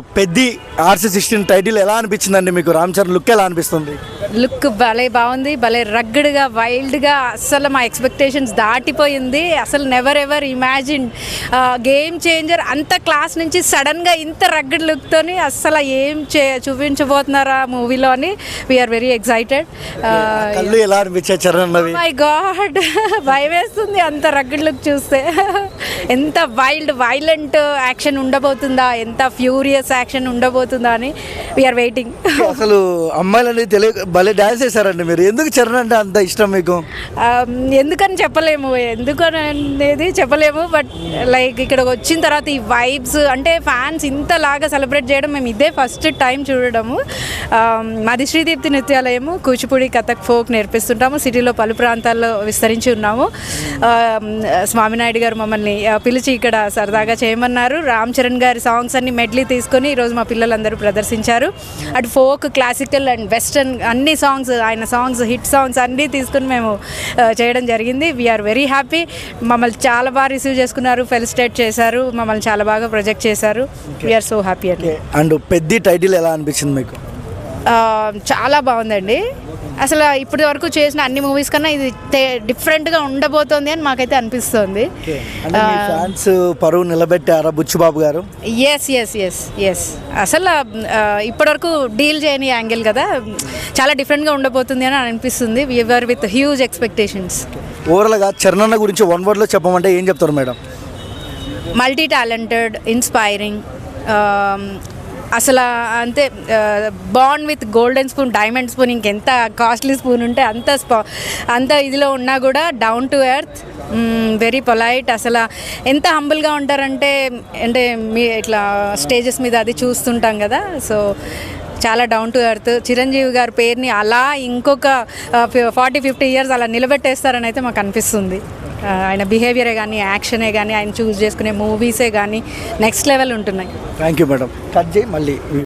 Peddi RC sixteen title ఎలా అనిపించిందండి మీకు? రామ్ చరణ్ లుక్ ఎలా అనిపిస్తుంది? లుక్ భలే బాగుంది భలే రగ్గడ్గా వైల్డ్గా అస్సలు మా ఎక్స్పెక్టేషన్స్ దాటిపోయింది. అసలు never ever imagine game changer అంత క్లాస్ నుంచి సడన్గా ఇంత రగ్గడ్ లుక్తోని అస్సలు ఏం చే చూపించబోతున్నారా మూవీలో అని వీఆర్ వెరీ ఎక్సైటెడ్ ఎలా మై గాడ్ భయం వేస్తుంది అంత రగ్గడ్ లుక్ చూస్తే. ఎంత వైల్డ్ వైలెంట్ యాక్షన్ ఉండబోతుందా ఎంత ఫ్యూరియస్ యాక్షన్ ఉండబోతుందా అని వీఆర్ వెయిటింగ్ అసలు అమ్మాయిలని తెలియ భలే డాన్స్ చేశారండి మీరు. ఎందుకు చరణ్ అంటే అంత ఇష్టం మీకు? ఎందుకని చెప్పలేము. ఎందుకని అనేది చెప్పలేము. బట్ లైక్ ఇక్కడ వచ్చిన తర్వాత ఈ వైబ్స్ అంటే ఫ్యాన్స్ ఇంతలాగా సెలబ్రేట్ చేయడం మేము ఇదే ఫస్ట్ టైం చూడడము. మాది శ్రీదీప్తి నృత్యాలయము. కూచిపూడి కథక్ ఫోక్ నేర్పిస్తుంటాము. సిటీలో పలు ప్రాంతాల్లో విస్తరించి ఉన్నాము. స్వామినాయుడు గారు మమ్మల్ని పిలిచి ఇక్కడ సరదాగా చేయమన్నారు. రామ్ చరణ్ గారి సాంగ్స్ అన్ని మెడ్లీ తీసుకొని ఈరోజు మా పిల్లలందరూ ప్రదర్శించారు. అటు ఫోక్ క్లాసికల్ అండ్ వెస్టర్న్ అన్ని సాంగ్స్ ఆయన సాంగ్స్ హిట్ సాంగ్స్ అన్నీ తీసుకుని మేము చేయడం జరిగింది. వీఆర్ వెరీ హ్యాపీ మమ్మల్ని చాలా బాగా రిసీవ్ చేసుకున్నారు ఫెలిసిటేట్ చేశారు మమ్మల్ని చాలా బాగా ప్రొజెక్ట్ చేశారు. వీఆర్ సో హ్యాపీ అండి అండ్ పెద్ది టైటిల్ ఎలా అనిపించింది మీకు? చాలా బాగుందండి. అసలు ఇప్పటి వరకు చేసిన అన్ని మూవీస్ కన్నా ఇది డిఫరెంట్గా ఉండబోతోంది అని మాకైతే అనిపిస్తుంది. ఫ్యాన్స్ పరువు నిలబెట్టారా బుచ్చుబాబు గారు? ఎస్ ఎస్ ఎస్ ఎస్ అసలు ఇప్పటివరకు డీల్ చేయని యాంగిల్ కదా. చాలా డిఫరెంట్గా ఉండబోతుంది అని అనిపిస్తుంది. వీఆర్ విత్ హ్యూజ్ ఎక్స్పెక్టేషన్స్ ఓవరాల్గా చరణ్ అన్న గురించి వన్ వర్డ్లో చెప్పమంటే ఏం చెప్తారు మేడం? మల్టీ టాలెంటెడ్ ఇన్స్పైరింగ్ అసలు అంతే bond with golden spoon diamond spoon ఇంకెంత కాస్ట్లీ స్పూన్ ఉంటే అంత స్పా అంత ఇదిలో ఉన్నా కూడా down to earth very polite అసలు ఎంత హంబుల్గా ఉంటారంటే అంటే మీ ఇట్లా స్టేజెస్ మీద అది చూస్తుంటాం కదా. సో చాలా డౌన్ టు ఎర్త్ చిరంజీవి గారి పేరుని అలా ఇంకొక ఫార్టీ ఫిఫ్టీ ఇయర్స్ అలా నిలబెట్టేస్తారని అయితే మాకు అనిపిస్తుంది. ఆయన బిహేవియరే కానీ యాక్షనే కానీ ఆయన చూస్ చేసుకునే మూవీసే కానీ నెక్స్ట్ లెవెల్ ఉంటున్నాయి. థ్యాంక్ యూ మేడం కట్ చేయి మళ్ళీ